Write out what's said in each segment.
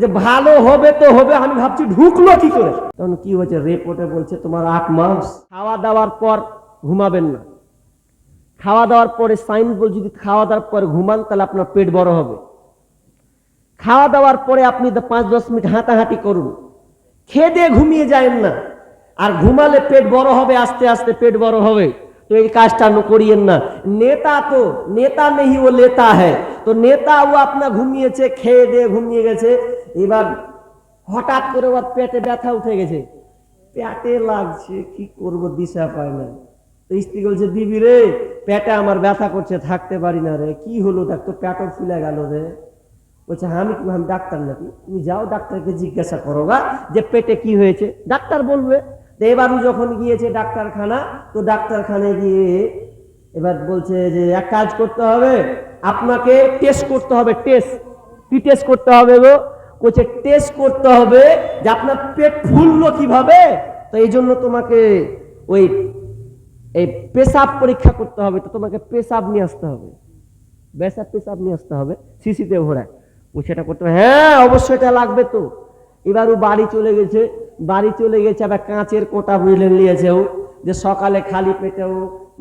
যে ভালো হবে তো হবে, আমি ভাবছি ঢুকলো কি করে? তখন কি হয়েছে? রিপোর্টে বলছে, তোমার আট মাস খাওয়া দাওয়ার পর ঘুমাবেন না। খাওয়া দাওয়ার পরে সায়েন্স বল যদি খাওয়া দাওয়ার পরে ঘুমান, তাহলে আপনার পেট বড় হবে। খাওয়া দাওয়ার পরে আপনি পাঁচ, দশ মিনিট হাঁটাহাঁটি করুন। খেয়ে দিয়ে ঘুমিয়ে যায়েন না। আর ঘুমালে পেট বড় হবে, আস্তে আস্তে পেট বড় হবে। তো এই কাজটা করিয়েন না। নেতা তো নেতা নেই ও লেতা হ্যাঁ তো নেতা ও আপনার ঘুমিয়েছে খেয়ে দিয়ে ঘুমিয়ে গেছে। এবার হঠাৎ করে ওর পেটে ব্যথা উঠে গেছে। পেটে লাগছে কি করব দিশা পায় না। তো স্ত্রী বলছে দিবি রে পেটে আমার ব্যথা করছে থাকতে পারি না রে। কি হলো দেখ তো পেটও ফুলে গেল রে। বলছে "হ্যাঁ, আমি আমি ডাক্তার নাকি? তুমি যাও ডাক্তারকে জিজ্ঞাসা করো যে পেটে কি হয়েছে। ডাক্তার বলবে। তো এবারও যখন গিয়েছে ডাক্তারখানা, তো ডাক্তারখানায় গিয়ে এবার বলছে যে, এক কাজ করতে হবে, আপনাকে টেস্ট করতে হবে টেস্ট কি টেস্ট করতে হবে গো? বলছে টেস্ট করতে হবে যে আপনার পেট ফুললো কীভাবে? তো এই জন্য তোমাকে ওই, এই পেশাব পরীক্ষা করতে হবে, তো তোমাকে পেশাব নিয়ে আসতে হবে। বেসাব পেশাব নিয়ে আসতে হবে সিসিতে ভরা। ও সেটা করতে হবে। হ্যাঁ অবশ্যই এটা লাগবে তো। এবার ও বাড়ি চলে গেছে। বাড়ি চলে গেছে, আবার কাঁচের কোটা বুঝলে নিয়েছে ও যে সকালে খালি পেটেও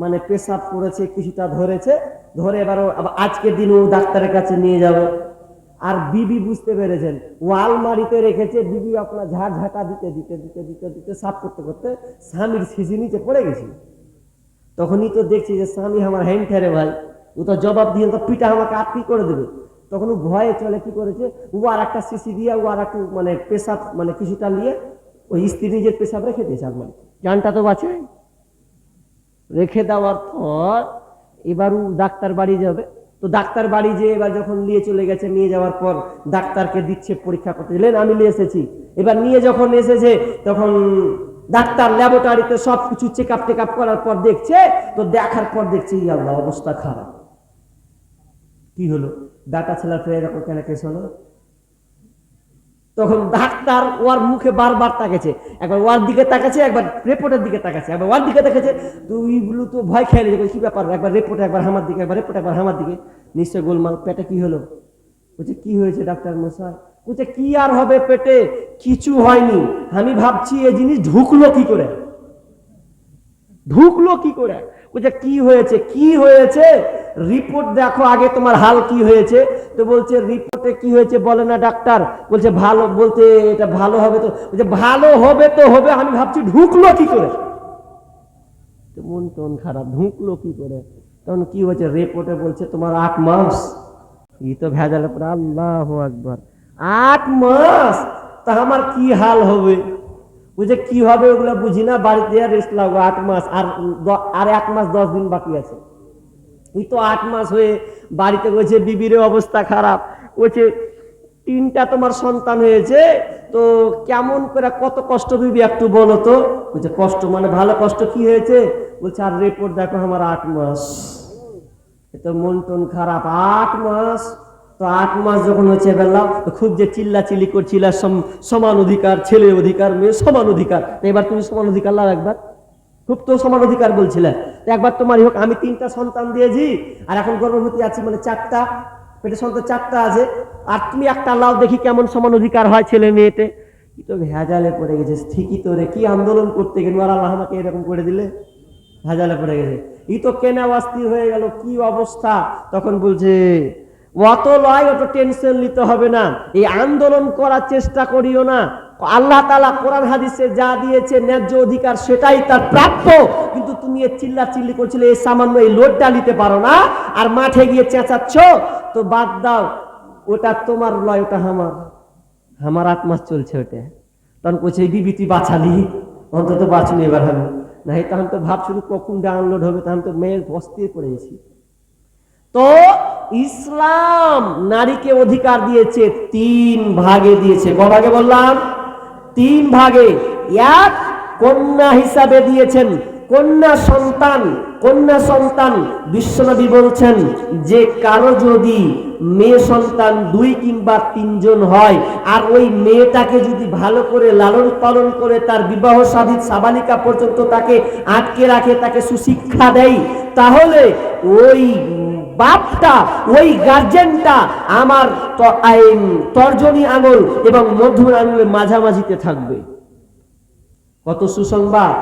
মানে পেশাব করেছে, কিছুটা ধরেছে, ধরে এবার আবার আজকের দিন ও ডাক্তারের কাছে নিয়ে যাবে। আর বিবি বুঝতে পেরেছেন ও আলমারিতে রেখেছে, বিবি আপনার ঝাড় ঝাঁটা দিতে দিতে দিতে দিতে দিতে, সাফ করতে করতে স্বামীর সিজি নিচে পড়ে গেছে। তখনই তো দেখছি যে স্বামী আমার হ্যান্ড ঠেরে ভাই, ও তো জবাব দিয়ে তো পিঠা আমাকে আটকি করে দেবে। তখন ও ভয়ে চলে, কি করেছে, ও আর একটা সিসি দিয়ে ও আর একটু মানে পেশাব মানে কিছুটা নিয়ে ওই স্ত্রী নিজের পেশাব রেখে দিয়েছে আলমারি জানটা তো বাঁচে। রেখে দেওয়ার পর এবার ডাক্তার বাড়ি যাবে। তো ডাক্তার বাড়ি যে এবার যখন নিয়ে চলে গেছে, নিয়ে যাওয়ার পর ডাক্তারকে দিচ্ছে পরীক্ষা করতে। দিলেন আমি নিয়ে এসেছি। এবার নিয়ে যখন এসেছে, তখন ডাক্তার ল্যাবরেটরিতে সব কিছু চেক আপ টেক আপ করার পর দেখছে, তো দেখার পর দেখছে, ই আল্লাহ, অবস্থা খারাপ। কি হলো? ডাটা ছেলের ফের এরকম কেন কেস হলো? তখন ডাক্তার ওর মুখে বারবার তাকাচ্ছে একবার ওর দিকে তাকাচ্ছে একবার রিপোর্টের দিকে তাকাচ্ছে একবার ওর দিকে তাকাচ্ছে তো ওইগুলো তো ভয় খেয়ে নিয়েছে কি ব্যাপার একবার রিপোর্ট একবার আমার দিকে, একবার রিপোর্ট একবার আমার দিকে। নিশ্চয় গোলমাল, পেটে কি হলো? বলছে, কি হয়েছে ডাক্তার মশাই? বলছে, কি আর হবে পেটে? কিছু হয়নি। আমি ভাবছি এই জিনিস ঢুকলো কি করে? ঢুকলো কি করে? বলছে কি হয়েছে? কি হয়েছে? রিপোর্ট দেখো আগে তোমার হাল কি হয়েছে। তো বলছে, রিপোর্টে কি হয়েছে বলে না ডাক্তার? বলছে, ভালো বলতে এটা ভালো হবে তো। বলছে, ভালো হবে তো হবে, আমি ভাবছি ঢুকলো কি করে? মন টন খারাপ, ঢুকলো কি করে? তখন কি হয়েছে? রিপোর্টে বলছে, তোমার আট মাস। ই তো ভেজালে পরে আল্লাহ আকবর। আট মাস? তা আমার কি হাল হবে? বুঝে কি হবে ওগুলো বুঝি না, বাড়িতে আর রেস্ট লাগবো আট মাস, আর আর এক মাস দশ দিন বাকি আছে। এই তো আট মাস হয়ে বাড়িতে বলছে, বিবির অবস্থা খারাপ। বলছে, তিনটা তোমার সন্তান হয়েছে, তো কেমন করে কত কষ্ট বিবি একটু বলো তো? বলছে, কষ্ট মানে ভালো কষ্ট কি হয়েছে? বলছে, আর রিপোর্ট দেখো আমার আট মাস। এ তো মন টন খারাপ, আট মাস তো আট মাস যখন হচ্ছে বেলা খুব যে চিল্লা চিল্লি করছিল সম- সমান অধিকার, ছেলে অধিকার, মেয়ে সমান অধিকার। এবার তুমি সমান অধিকার লাও একবার। খুব তো সমান অধিকার বলছিলে। একবার তোমারই হোক, আমি তিনটা সন্তান দিয়েছি, আর এখন গর্ভবতী আছি মানে চারটা। পেটে সন্তান চারটা আছে। আর তুমি একটা লাও দেখি কেমন সমান অধিকার হয় ছেলে মেয়েতে। কি তো ভেজালে পড়ে গেছে, ঠিকই তো রে, কি আন্দোলন করতে গেল। আর আল্লাহ আমাকে এরকম করে দিলে, ভেজালে পড়ে গেছে। ই তো কেনা অস্থির হয়ে গেল, কি অবস্থা? তখন বলছে অত লয়, অত টেনশন নিতে হবে না। এই আন্দোলন করার চেষ্টা করিও না। আল্লাহ তালা কোরআন হাদিসে যা দিয়েছে, ন্যায্য অধিকার সেটাই তার প্রাপ্য। কিন্তু তুমি এ চিল্লা চিল্লি করছিলে এই সামান্য এই লোডটা নিতে পারো না, আর মাঠে গিয়ে চেঁচাচ্ছ। তো বাদ দাও, ওটা তোমার লয়, ওটা আমার। আমার আট মাস চলছে ওটা তখন এই বিবি বাঁচালি। অন্তত বাঁচুনি এবার আমি। না তখন তো ভাব শুরু কখন ডাউনলোড হবে, তখন তো মেয়ের অস্থির পড়ে গেছি। তো ইসলাম নারীকে অধিকার দিয়েছে তিন ভাগে দিয়েছে। ক ভাগে বললাম? তিন ভাগে। এক, কন্যা হিসাবে দিয়েছেন। কন্যা সন্তান কন্যা সন্তান, বিশ্বনবী বলছেন যে কারও যদি মেয়ে সন্তান দুই কিংবা তিনজন হয়, আর ওই মেয়েটাকে যদি ভালো করে লালন পালন করে তার বিবাহ সাধিত সাবালিকা পর্যন্ত তাকে আটকে রাখে, তাকে সুশিক্ষা দেয়, তাহলে ওই বাপটা, ওই গার্জেনটা আমার তর্জনী আঙুল এবং মধুর আঙুলের মাঝামাঝিতে থাকবে। কত সুসংবাদ?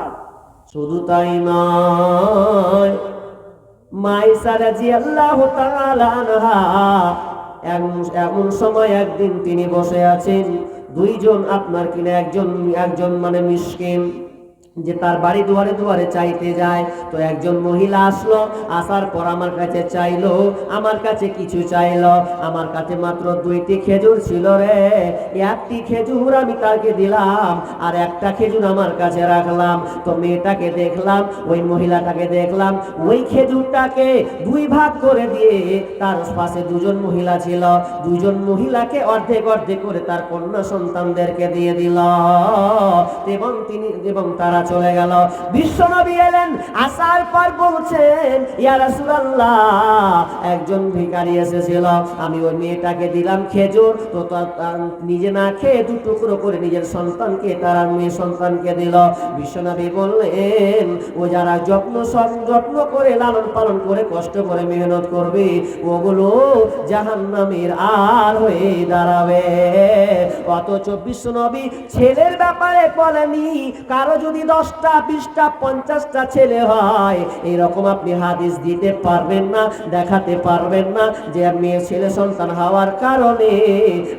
শুধু তাই নয় এমন সময় একদিন তিনি বসে আছেন, দুইজন আপনার কিনা একজন একজন মানে মিসকিন। যে তার বাড়ি দুয়ারে দুয়ারে চাইতে যায়। তো একজন মহিলা আসলো, আসার পর আমার কাছে চাইলো, আমার কাছে কিছু চাইলো। আমার কাছে মাত্র দুইটি খেজুর ছিল রে। একটি খেজুর আমি তাকে দিলাম, আর একটা খেজুর আমার কাছে রাখলাম। তো মেয়েটাকে দেখলাম, ওই মহিলাটাকে দেখলাম, ওই খেজুরটাকে দুই ভাগ করে দিয়ে তার পাশে দুজন মহিলা ছিল। দুজন মহিলাকে অর্ধেক অর্ধেক করে তার কন্যা সন্তানদেরকে দিয়ে দিল। এবং তিনি, এবং তারা চলে গেল। বিশ্বনবী এলেন, আসার পর বলছেন একজন ভিখারি এসেছিল। আমি ওই মেয়েটাকে দিলাম খেজুর, তো নিজে না খেয়ে দু টুকরো করে নিজের সন্তানকে, তার মেয়ে সন্তানকে দিল। বিশ্বনবী বললেন, ও যারা যত্ন সন- যত্ন করে, লালন পালন করে, কষ্ট করে মেহনত করবে, ওগুলো জাহান্নামের আর হয়ে দাঁড়াবে। অথচ বিশ্বনবী ছেলের ব্যাপারে বলেনি। কারও যদি দশটা, বিশটা, পঞ্চাশটা ছেলে হয়, এরকম আপনি হাদিস দিতে পারবেন না, দেখাতে পারবেন না যে মেয়ে ছেলে সন্তান হওয়ার কারণে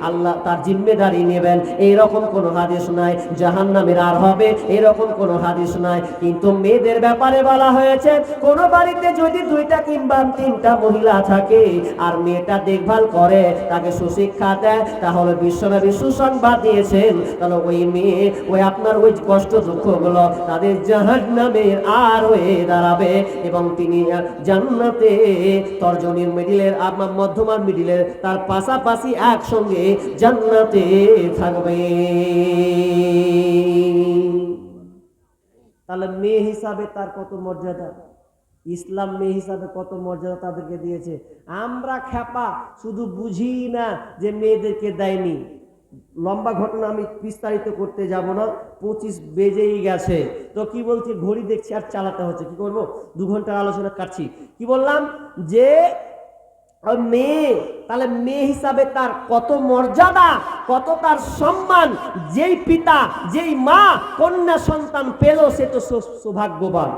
আল্লাহ তার জিম্মেদারি নেবেন। এইরকম কোনো হাদিস নাই জাহান নামের আর হবে, এরকম কোনো হাদিস নাই। কিন্তু মেয়েদের ব্যাপারে বলা হয়েছে, কোন বাড়িতে যদি দুইটা কিংবা তিনটা মহিলা থাকে, আর মেয়েটা দেখভাল করে, তাকে সুশিক্ষা দেয়, তাহলে বিশ্বনবী সুসংবাদ দিয়েছেন তাহলে ওই মেয়ে, ওই আপনার ওই কষ্ট দুঃখগুলো তাদের জাহান নামের আর হয়ে দাঁড়াবে এবং তিনি জান্নাতে তর্জনীর মিডিলের আপনার মধ্যমার মিডিলের তার পাশাপাশি একসঙ্গে জান্নাতে থাকবে। তাহলে মেয়ে হিসাবে তার কত মর্যাদা? ইসলাম মেয়ে হিসাবে কত মর্যাদা তাদেরকে দিয়েছে? আমরা খ্যাপা, শুধু বুঝি না যে মেয়েদেরকে দেয়নি। লম্বা ঘটনা আমি বিস্তারিত করতে যাব না, পঁচিশ বেজেই গেছে। তো কি বলছি? ঘড়ি দেখছি আর চালাতে হচ্ছে। কি করব? দু ঘণ্টার আলোচনা কাটছি। কি বললাম? যে মেয়ে, তাহলে মেয়ে হিসাবে তার কত মর্যাদা, কত তার সম্মান, যেই পিতা, যেই মা, কন্যা সন্তান পেল, সে তো সৌভাগ্যবান।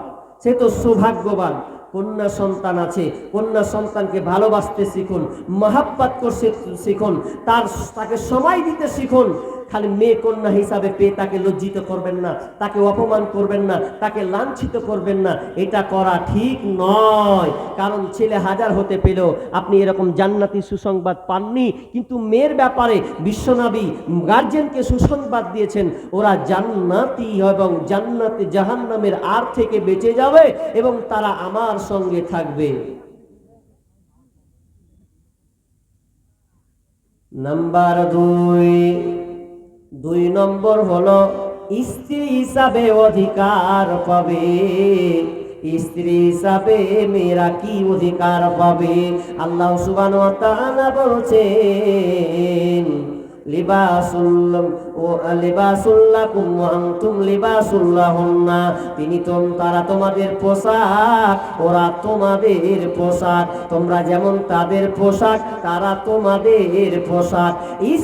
সে তো সৌভাগ্যবান। কন্যা সন্তান আছে, কন্যা সন্তানকে ভালোবাসতে শিখুন, মহাব্বাত করতে শিখুন, তার, তাকে সময় দিতে শিখুন খালি মেয়ে কন্যা হিসাবে পেয়ে তাকে লজ্জিত করবেন না, তাকে অপমান করবেন না, তাকে লাঞ্ছিত করবেন না, এটা করা ঠিক নয়। কারণ ছেলে হাজার হতে পেলেও আপনি এরকম জান্নাতি সুসংবাদ পাননি, কিন্তু মেয়ের ব্যাপারে বিশ্বনবী গার্জেনকে সুসংবাদ দিয়েছেন, ওরা জান্নাতি এবং জান্নাতি জাহান্নামের আর থেকে বেঁচে যাবে এবং তারা আমার সঙ্গে থাকবে। নাম্বার দুই দুই নম্বর হলো, স্ত্রী হিসাবে অধিকার পাবে। স্ত্রী হিসাবে মেয়েরা কি অধিকার পাবে? আল্লাহ সুবান বলছেন তিনি তোম তারা তোমাদের পোশাক, ওরা তোমাদের পোশাক। তোমরা যেমন তাদের পোশাক, তারা তোমাদের পোশাক।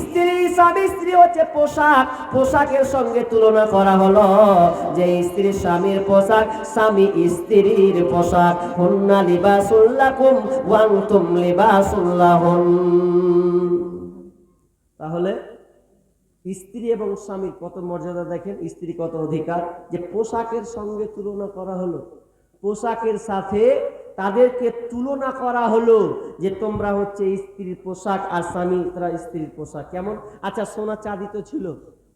স্ত্রী স্বামী স্ত্রী হচ্ছে পোশাক। পোশাকের সঙ্গে তুলনা করা হলো যে স্ত্রী স্বামীর পোশাক, স্বামী স্ত্রীর পোশাক। হুন্না লিবাসুল্লাকুম ওয়া আনতুম লিবাসুল্লাহুন। তাহলে স্ত্রী এবং স্বামীর কত মর্যাদা দেখেন? স্ত্রী কত অধিকার? যে পোশাকের সঙ্গে তুলনা করা হলো। পোশাকের সাথে তাদেরকে তুলনা করা হলো যে তোমরা হচ্ছে স্ত্রীর পোশাক আর স্বামী তারা স্ত্রীর পোশাক। কেমন? আচ্ছা সোনা চাঁদি তো ছিল,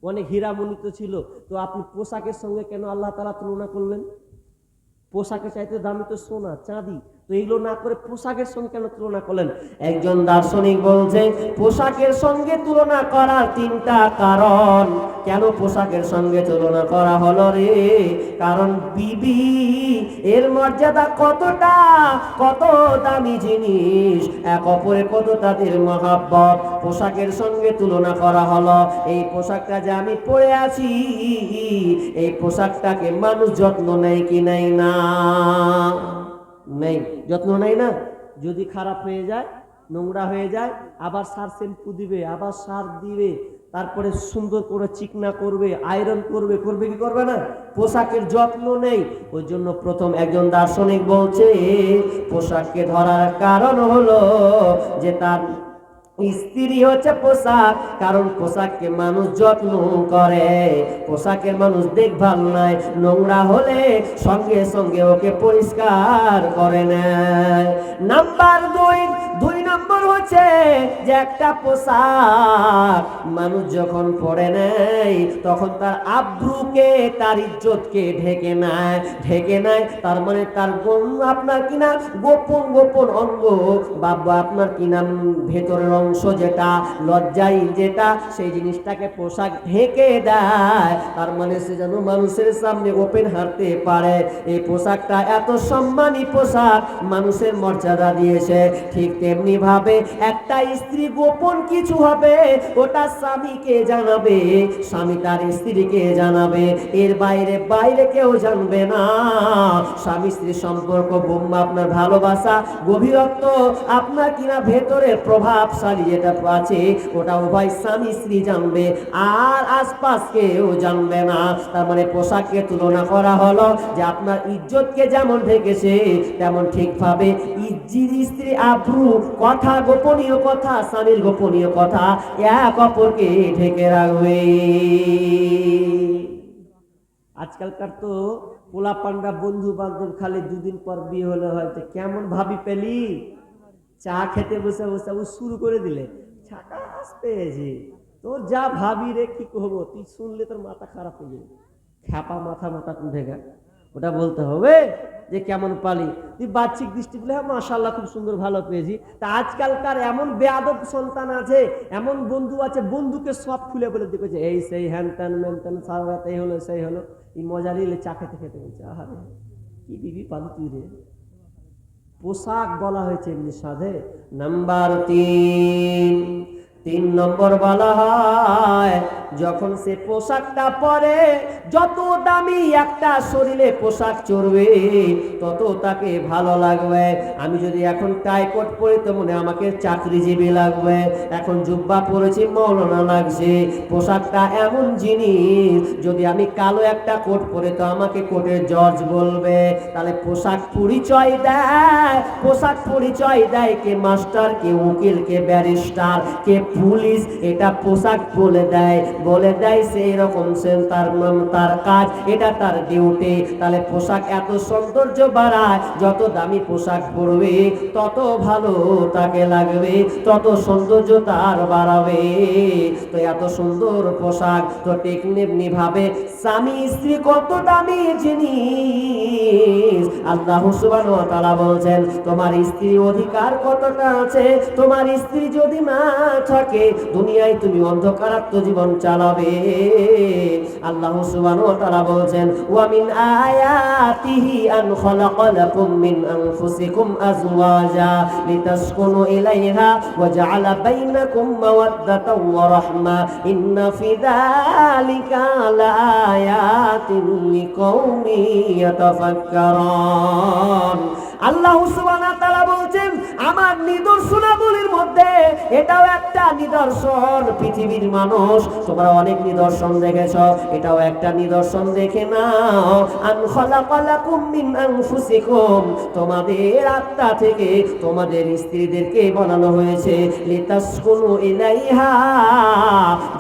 অনেক হীরামণি তো ছিল, তো আপনি পোশাকের সঙ্গে কেন আল্লাহ তালা তুলনা করলেন? পোশাকের চাইতে দামি তো সোনা, চাঁদি। তো এইগুলো না করে পোশাকের সঙ্গে কেন তুলনা করলেন? একজন দার্শনিক বলছে পোশাকের সঙ্গে তুলনা করার তিনটা কারণ। কেন পোশাকের সঙ্গে তুলনা করা হলো রে? কারণ বিবি, এর মর্যাদা কতটা? কত দামি জিনিস? এক অপরে কত তাদের মহাব্বত? পোশাকের সঙ্গে তুলনা করা হলো। এই পোশাকটা যে আমি পরে আছি, এই পোশাকটাকে মানুষ যত্ন নেয় কি নেয় না? নেই। যত্ন নেই না। যদি খারাপ হয়ে যায়, নোংরা হয়ে যায়, আবার সার শ্যাম্পু দিবে, আবার সার দিবে, তারপরে সুন্দর করে চিকনা করবে, আয়রন করবে করবে কি করবে না? পোশাকের যত্ন নেই। ওই জন্য প্রথম একজন দার্শনিক বলছে পোশাককে ধরার কারণ হলো যে তার স্ত্রী হচ্ছে পোশাক, কারণ পোশাককে মানুষ যত্ন করে। পোশাকের মানুষ দেখভাল নাই, নোংরা হলে সঙ্গে সঙ্গে ওকে পরিষ্কার করে নেয়। নাম্বার দুই দুই নম্বর হচ্ছে যে একটা পোশাক মানুষ যখন পরে নেয়, তখন তার আব্রুকে, তার ইজ্জতকে ঢেকে নেয় ঢেকে নেয়। তার মানে তার আপনার কিনা গোপন গোপন অঙ্গ। বাবা, আপনার কিনা ভেতরের অংশ যেটা, লজ্জাই যেটা, সেই জিনিসটাকে পোশাক ঢেকে দেয়। তার মানে সে যেন মানুষের সামনে ওপেন হারতে পারে। এই পোশাকটা এত সম্মানী পোশাক, মানুষের মর্যাদা দিয়েছে, ঠিক তেমনি ভাবে একটা স্ত্রী গোপন কিছু হবে, ওটা স্বামীকে জানাবে, স্বামী তার স্ত্রীকে জানাবে, এর বাইরে বাইরে কেউ জানবে না। স্বামী স্ত্রী সম্পর্ক বোম্বা আপনার ভালোবাসা, গভীরত্ব, আপনার কিনা ভেতরে প্রভাবশালী যেটা আছে, ওটা উভয় স্বামী স্ত্রী জানবে, আর আশপাশ কেউ জানবে না। তার মানে পোশাককে তুলনা করা হলো যে আপনার ইজ্জতকে যেমন ঢেকেছে, তেমন ঠিকভাবে ইজ্জির স্ত্রী আব্রু কথা গোপনীয় কথা স্বামীর গোপনীয় কথা, এক অপরকে ঢেকে রাখবে। আজকালকার তো পোলা পান্ডা বন্ধু বান্ধব খালি দুদিন পর বিয়ে হলে হয়তো কেমন ভাবি পেলি? চা খেতে বসে বসে ও শুরু করে দিলে ছাকাস পেয়েছি তোর যা ভাবি রে কি করব? তুই শুনলে তোর মাথা খারাপ হয়ে যাবে। খ্যাপা মাথা মাথা ঢেকা ওটা বলতে হবে যে কেমন পালি। তুই বাহ্যিক দৃষ্টি দিলে হ্যাঁ মাশাল্লাহ খুব সুন্দর, ভালো পেয়েছি। তা আজকালকার এমন বেয়াদব সন্তান আছে, এমন বন্ধু আছে, বন্ধুকে সব খুলে বলে দেখেছে এই সেই হ্যান ত্যান, ম্যান ত্যান, সারা রাত এই হলো, সেই হলো। এই মজা নিলে চা খেতে খেতে বলছে, আহারে, কি বিবি পালি তুই রে? পোশাক বলা হয়েছে এমনি সাধে। নাম্বার তিন তিন নম্বর বলা হয়, যখন সে পোশাকটা পরে, যত দামি একটা শরীরে পোশাক চড়বে, তত তাকে ভালো লাগবে। আমি যদি এখন টাই কোট পরি, তো মনে আমাকে চাকরিজীবী লাগবে। এখন জুব্বা পরেছি, মৌলানা লাগছে। পোশাকটা এমন জিনিস, যদি আমি কালো একটা কোট পরে, তো আমাকে কোটের জর্জ বলবে। তাহলে পোশাক পরিচয় দেয়, পোশাক পরিচয় দেয় কে মাস্টার, কে উকিল, কে ব্যারিস্টার, কে পুলিশ এটা পোশাক বলে দেয় বলে দেয় সেই রকম সে তার তার কাজ, এটা তার ডিউটি তাহলে পোশাক এত সৌন্দর্য বাড়ায়, যত দামি পোশাক পরবে, তত ভালো তাকে লাগবে, তত সৌন্দর্য তার বাড়াবে। তো এত সুন্দর পোশাক, তো টেকনিমনি ভাবে স্বামী, স্ত্রী কত দামি জিনিস। আল্লাহ ওয়া তাআলা বলছেন, তোমার স্ত্রী অধিকার কতটা আছে? তোমার স্ত্রী যদি না থাকে দুনিয়ায় তুমি অন্ধকারাত্ম জীবন চালাবে। আল্লাহ সুবহানাহু ওয়া তাআলা বলছেন, ওয়া মিন আয়াতিহি আন খালাকা লাকুম মিন আনফুসিকুম আজওয়াজা লিতাসকুনু ইলাইহা ওয়া জাআলা বাইনাকুম মাওয়াদ্দাতাও ওয়া রাহমা। ইন্না ফি যালিকা লাআয়াতিন লিকাউমিন ইয়াতাফাক্কারুন। আল্লাহ বলছেন, আমার নিদর্শনাবলীর মধ্যে এটাও একটা নিদর্শন, পৃথিবীর মানুষ। তোমরা অনেক নিদর্শন দেখেছ, এটাও একটা নিদর্শন দেখে নাও। আন তোমাদের আত্মা থেকে তোমাদের স্ত্রীদেরকে বানানো হয়েছে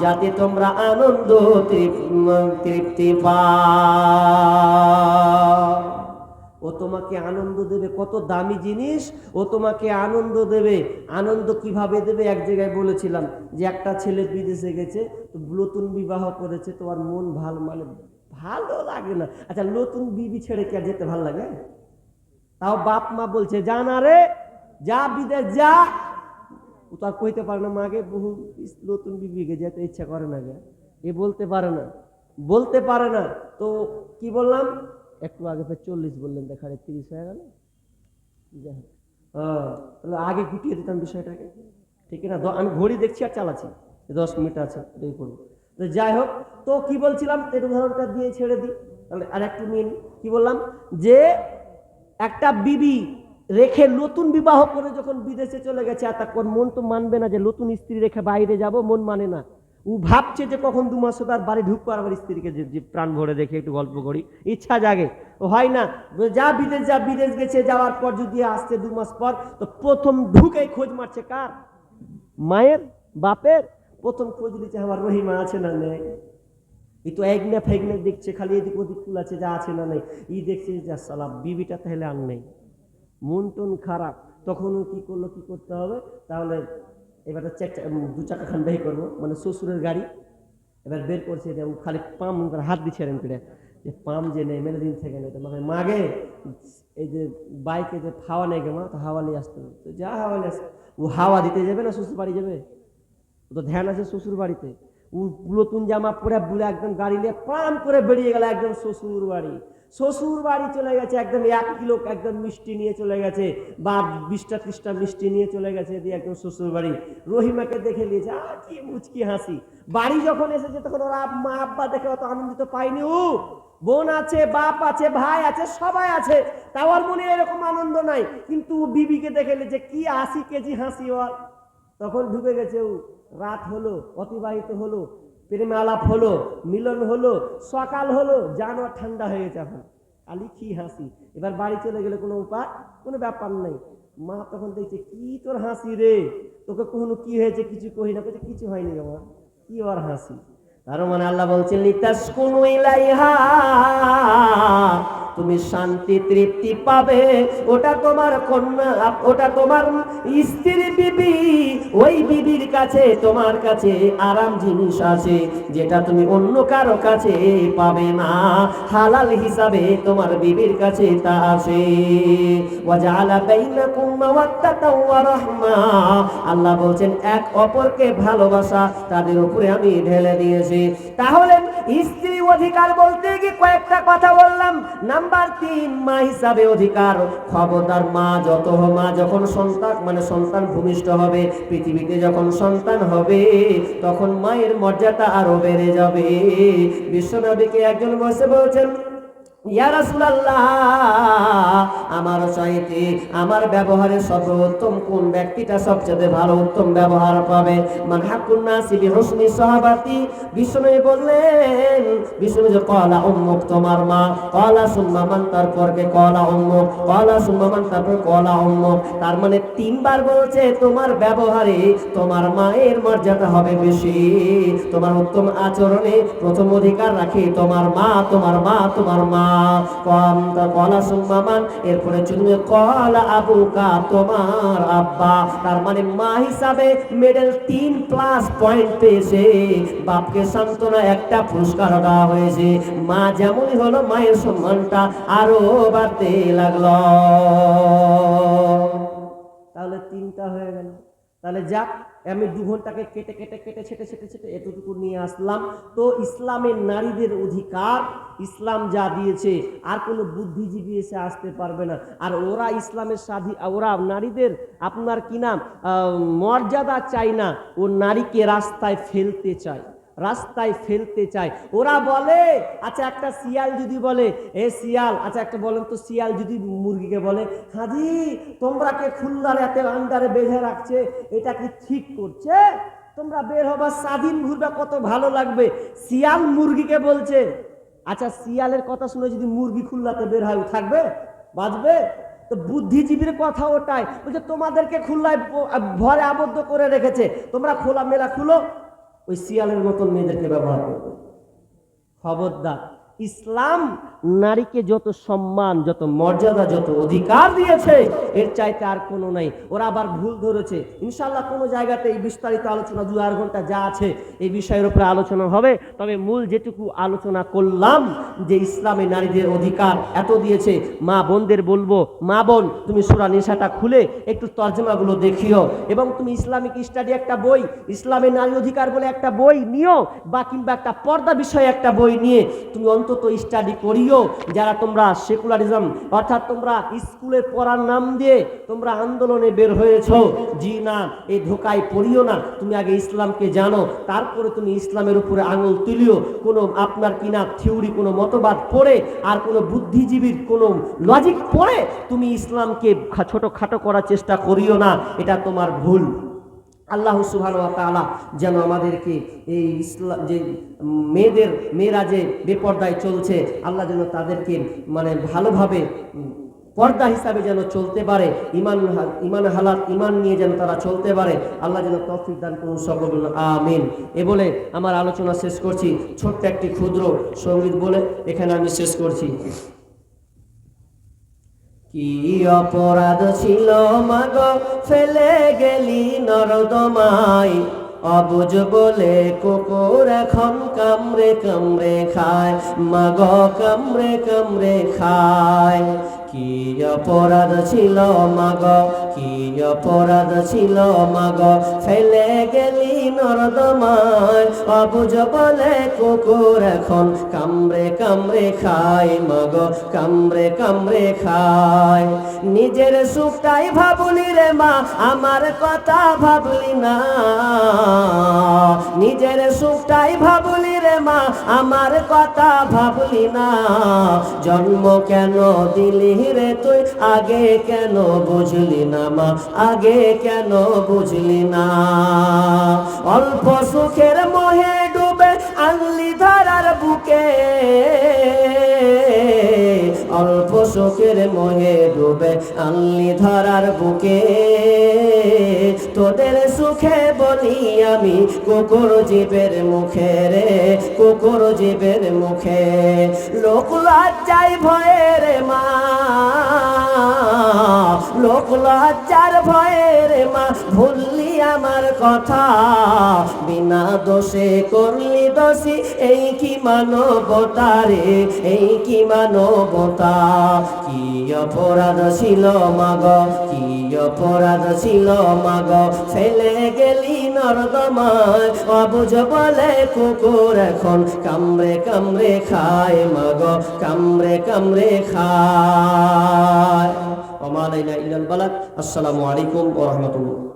যাতে তোমরা আনন্দ তৃপ্তি পাও ও তোমাকে আনন্দ দেবে, কত দামি জিনিস। ও তোমাকে আনন্দ দেবে। আনন্দ কীভাবে দেবে? এক জায়গায় বলেছিলাম যে একটা ছেলে বিদেশে গেছে, তো নতুন বিবাহ করেছে তোমার মন ভালো মানে ভালো লাগে না। আচ্ছা নতুন বিবি ছেড়ে কি আর যেতে ভালো লাগে? তাও বাপ মা বলছে, যা না রে, যা বিদেশ, যা। ও তো আর কইতে পারে না মাকে বহু নতুন বিবিকে যেতে ইচ্ছা করে না গে। এ বলতে পারে না। বলতে পারে না। তো কি বললাম? একটু আগে ফের চল্লিশ বললেন দেখারে তিরিশ হয়ে গেল। হ্যাঁ, তাহলে আগে গুটিয়ে দিতাম বিষয়টাকে। ঠিক না? আমি ঘড়ি দেখছি আর চালাচ্ছি। দশ মিনিট আছে এটাই করব। তো যাই হোক তো কি বলছিলাম? এর উদাহরণটা দিয়ে ছেড়ে দিই। তাহলে আর একটু নিন কি বললাম? যে একটা বিবি রেখে নতুন বিবাহ করে যখন বিদেশে চলে গেছে আর তখন মন তো মানবে না যে নতুন স্ত্রী রেখে বাইরে যাব মন মানে না। ও ভাবছে যে কখন দু মাস তার বাড়ি ঢুকবো আমার স্ত্রীকে যে প্রাণ ভরে দেখে একটু গল্প করি। ইচ্ছা জাগে। হয় না। যা বিদেশ যা বিদেশ গেছে, যাওয়ার পর যদি আসছে দু মাস পর, তো প্রথম ঢুকেই খোঁজ মারছে কার? মায়ের? বাপের? প্রথম খোঁজ নিচ্ছে আমার রহিমা আছে না নেই। এই তো একনে ফেগনে দেখছে, খালি এদিক ওদিক ফুল আছে যা আছে না নেই। ই দেখছে যা সালাম বিবিটা তাহলে আর নেই। মন টন খারাপ। তখন কি করল, কি করতে হবে? তাহলে এবার চার দু চাকা খান বের করব মানে শ্বশুরের গাড়ি। এবার বের করছে ও খালি পাম হাত দিচ্ছে এরম করে, যে পাম যে নেই মেলে দিন থেকে নেই মানে মাগে, এই যে বাইকে যে হাওয়া নেই গেমা তো হাওয়া নিয়ে আসতে হবে। যা হাওয়া নিয়ে আসতে ও হাওয়া দিতে যাবে না শ্বশুর বাড়ি যাবে? ও তো ধ্যান আছে শ্বশুর বাড়িতে। ও নতুন জামা পরে বুড়ে একদম গাড়ি নিয়ে পাম করে বেরিয়ে গেল একদম শ্বশুর বাড়ি। শ্বশুর বাড়ি চলে গেছে, একদম এক কিলো একদম মিষ্টি নিয়ে চলে গেছে বা বিশটা ত্রিশটা মিষ্টি নিয়ে চলে গেছে দিয়ে একদম শ্বশুর বাড়ি রহিমাকে দেখে নিয়েছে আর কি মুচকি হাসি। বাড়ি যখন এসেছে, তখন ওরা মা আব্বা দেখে অত আনন্দিত পায়নি। ও, বোন আছে, বাপ আছে, ভাই আছে, সবাই আছে। তাও আর মনে এরকম আনন্দ নাই। কিন্তু বিবিকে দেখে নিয়েছে, কি আশি কেজি হাসি ওর। তখন ঢুকে গেছে ও। রাত হলো, অতিবাহিত হলো। প্রেমে আলাপ হলো মিলন হলো সকাল হলো জানোয়ার ঠান্ডা হয়ে গেছে এখন আলি কি হাসি এবার বাড়ি চলে গেলে কোনো উপায় কোনো ব্যাপার নেই মা তখন দেখছে কি তোর হাসি রে তোকে কখনো কি হয়েছে কিছু কহি না কিছু হয়নি আমার কি ওর হাসি তার মানে আল্লাহ বলছেন লিতাসকুনু ইলাইহা তুমি শান্তি তৃপ্তি পাবে। ওটা তোমার কন্যা, ওটা তোমার স্ত্রী বিবি। ওই বিবির কাছে, তোমার কাছে আরাম জিনিস আছে, যেটা তুমি অন্য কারও কাছে পাবে না। হালাল হিসাবে তোমার বিবির কাছে তা আছে। ওয়াজআলা বাইনাকুম মাওয়াদ্দাতাও ওয়া রাহমা। আল্লাহ বলছেন, এক অপরকে ভালোবাসা তাদের উপরে আমি ঢেলে দিয়েছি। তাহলে স্ত্রী অধিকার বলতে গিয়ে কয়েকটা কথা বললাম। নাম্বার তিন, মা হিসাবে অধিকার। ক্ষমতার মা যত মা যখন সন্তান মানে সন্তান ভূমিষ্ঠ হবে, পৃথিবীতে যখন সন্তান হবে, তখন মায়ের মর্যাদা আরও বেড়ে যাবে। বিশ্বনবীকে একজন বসে বলছেন আমার চাইতে আমার ব্যবহারে সর্বোত্তম কোন ব্যক্তিটা সবচেয়ে ভালো উত্তম ব্যবহার পাবে? মান হাকুন নাসি বিহুসনি সাহাবাতি। বিষ্ণু বললেন বিষ্ণু যে, কলা উম্মুক তোমার মা, কলা সুম্মা মান তারপরকে কলা উম্মুক, কলা সুম্মা মান তারপর কলা উম্মুক। তার মানে তিনবার বলছে, তোমার ব্যবহারে তোমার মায়ের মর্যাদা হবে বেশি। তোমার উত্তম আচরণে প্রথম অধিকার রাখে তোমার মা তোমার মা তোমার মা। কম তা কলা সুম্মামান এরপরে চলবে কলা আবুকা তোমার আব্বা। তার মানে মা হিসাবে মেডেল তিন প্লাস পয়েন্ট পেয়েছে। বাপকে সান্ত্বনা একটা পুরস্কার দেওয়া হয়েছে। মা যেমনই হলো, মায়ের সম্মানটা আরও বাড়তে লাগল। তাহলে তিনটা হয়ে গেল। তাহলে যাক আমি দু ঘন্টাকে কেটে কেটে কেটে, ছেটে ছেটে ছেটে এতটুকু নিয়ে আসলাম। তো ইসলামের নারীদের অধিকার, ইসলাম যা দিয়েছে, আর কোনো বুদ্ধিজীবী এসে আসতে পারবে না। আর ওরা ইসলামের স্বাধীন ওরা নারীদের আপনার কি নাম? মর্যাদা চায় না। ও নারীকে রাস্তায় ফেলতে চায়। রাস্তায় ফেলতে চায়। ওরা বলে আচ্ছা একটা শিয়াল যদি বলে, এ শিয়াল আচ্ছা একটা বলেন তো, শিয়াল যদি মুরগিকে বলে, হাজি, তোমরা কে খুলনার এত আন্ডারে বেঁধে রাখছে? এটা কি ঠিক করছে? তোমরা বের হবা, স্বাধীন ঘুরবা, কত ভালো লাগবে। শিয়াল মুরগিকে বলছে আচ্ছা শিয়ালের কথা শুনে যদি মুরগি খুলনাতে বের হয়, থাকবে? বাঁচবে? তো বুদ্ধিজীবীর কথা ওটাই। বলছে, তোমাদেরকে খুলনায় ভরে আবদ্ধ করে রেখেছে। তোমরা খোলা মেলা খুলো ওই শিয়ালের মতন মেয়েদেরকে ব্যবহার করবে। খবরদার। ইসলাম নারীকে যত সম্মান, যত মর্যাদা, যত অধিকার দিয়েছে, এর চাইতে আর কোনো নাই। ওরা আবার ভুল ধরেছে। ইনশাল্লাহ কোনো জায়গাতে এই বিস্তারিত আলোচনা দু আর ঘণ্টা যা আছে, এই বিষয়ের উপরে আলোচনা হবে। তবে মূল যেটুকু আলোচনা করলাম, যে ইসলামে নারীদের অধিকার এত দিয়েছে, মা বোনদের বলব, মা বোন, তুমি সুরা নেশাটা খুলে একটু তর্জমাগুলো দেখিও। এবং তুমি ইসলামিক স্টাডি একটা বই, ইসলামে নারী অধিকার বলে একটা বই নিও, বা কিংবা একটা পর্দা বিষয়ে একটা বই নিয়ে তুমি অন্তত অন্তত স্টাডি করিও। যারা তোমরা সেকুলারিজম অর্থাৎ তোমরা স্কুলে পড়ার নাম দিয়ে তোমরা আন্দোলনে বের হয়েছো, জি না এই ধোকায় পড়িও না। তুমি আগে ইসলামকে জানো, তারপরে তুমি ইসলামের উপরে আঙুল তুলিও। কোনো আপনার কিনা থিওরি কোনো মতবাদ পড়ে, আর কোনো বুদ্ধিজীবীর কোনো লজিক পড়ে, তুমি ইসলামকে খা- ছোটখাটো করার চেষ্টা করিও না। এটা তোমার ভুল। আল্লাহ সুবহান ওয়া তাআলা যেন আমাদেরকে এই ইসলাম যে মেয়েদের, মেয়েরা যে বেপর্দায় চলছে, আল্লাহ যেন তাদেরকে মানে ভালোভাবে পর্দা হিসাবে যেন চলতে পারে ইমান ইমান হালাত ইমান নিয়ে যেন তারা চলতে পারে, আল্লাহ যেন তৌফিক দান করুন সকল আমিন। এ বলে আমার আলোচনা শেষ করছি, ছোট্ট একটি ক্ষুদ্র সংগীত বলে এখানে আমি শেষ করছি। কি অপরাধ ছিল মাগ? ফেলে গেলি নরদমাই। অবুজ বলে কুকুর এখন কামড়ে কামড়ে খায়। মাগ কামড়ে কামড়ে খায়। কি অপরাধ ছিল মাগ? কি অপরাধ ছিল মাগ? ফেলে গেলি নরদমায়, অবুজ বলে কুকুর এখন কামড়ে কামড়ে খায় মাগ, কামড়ে কামড়ে খায়। নিজের সুখটাই ভাবলি রে মা, আমার কথা ভাবলি না। নিজের সুখটাই ভাবলি রে মা, আমার কথা ভাবলি না। জন্ম কেন দিলি রে তুই? আগে কেন বুঝলি না মা? আগে কেন বুঝলি না? অল্প সুখের মোহে ডুবে আনলি ধারার বুকে। অল্প সুখের মোহে ডুবে আনলি ধরার বুকে। তোদের সুখে বলি আমি কুকুর জীবের মুখে রে, কুকুর জীবের মুখে। লোক লজ্জায় ভয়ে রে মা, লোক লজ্জার ভয়ে রে মা, ভুললি আমার কথা। বিনা দোষে করলি দোষী, এই কি মানবতা রে, এই কি মানবতা কি অপরাধ ছিল মাগ, কি অপরাধ ছিল মাগ? ফেলে গেলি নর্দমায়, অবুঝ বলে কুকুর এখন কামড়ে কামড়ে খায় মাগ, কামড়ে কামড়ে খায়। ওমালাইনা ইলাল বালাক আসসালামু আলাইকুম ওয়া রাহমাতুল্লাহ।